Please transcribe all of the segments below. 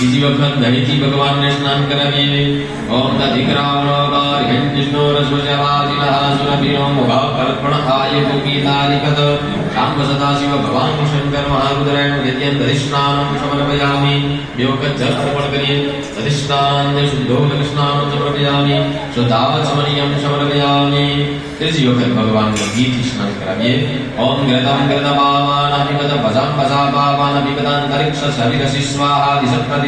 کسی وقت دھنیتی بھگوان نے اسنان کر دیے اور تدھکرام روگار ہن جنو رسو جواز الہا سنا پیروں مغا پر پڑھا آئے کو کی تاریخت شام بسدا سیو بھگوان کو شنکر مہا گدرین گدین دھرشنان شمر بیامی بیوکت جرس پڑھ کریے دھرشنان دے شدو لکشنان شمر بیامی شدعو چمریم شمر بیامی تیر سیو کھر بھگوان کو گیت اسنان کر دیے اون گردام گردام آمان احمد بزام بزام آمان ابھی بدان کرکشت سبی کسی سواہا دیسر پردی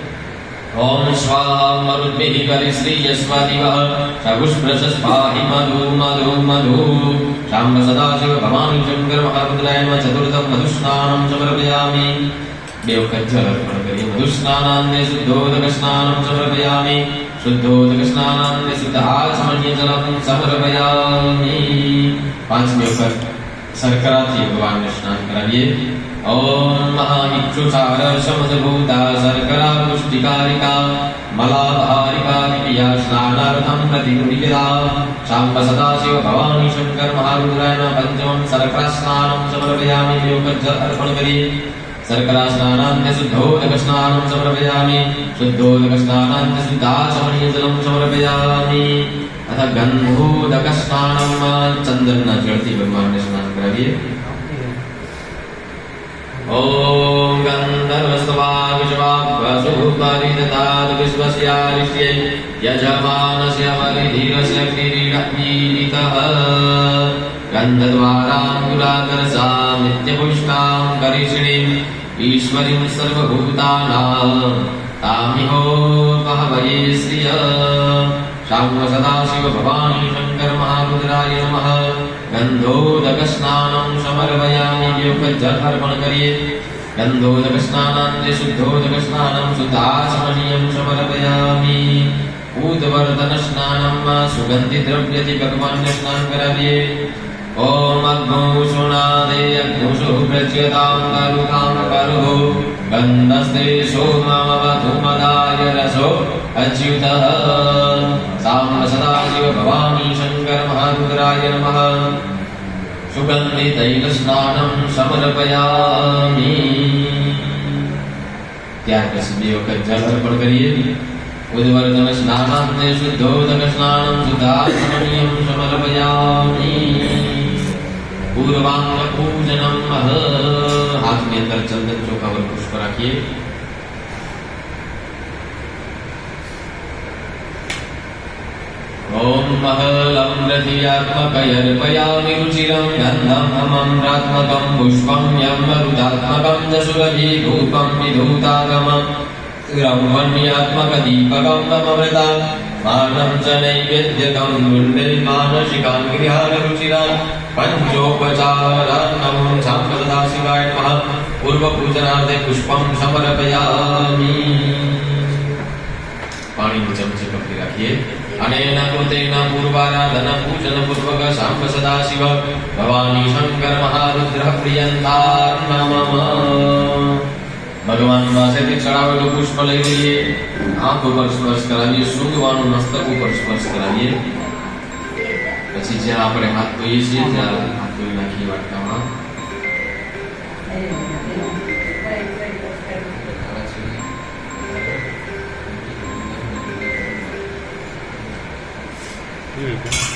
چمر مدد اسن سمریاد اس سرکلا مشکار ملا بار شنکر مہاردا پچمن شرکرسن سرکراسنا شو دکسیادک اسلپیات گھنٹوں گندریوی سی سدا شیو بو شنکر مہاکر گندوردرویا گندو دک اسکس مداس جلپ کریے پور پوجن آر چند رکھیے پچوپچارا شہ پور پوچھنا چڑپ لائیے ہاتھ کریے இருக்கு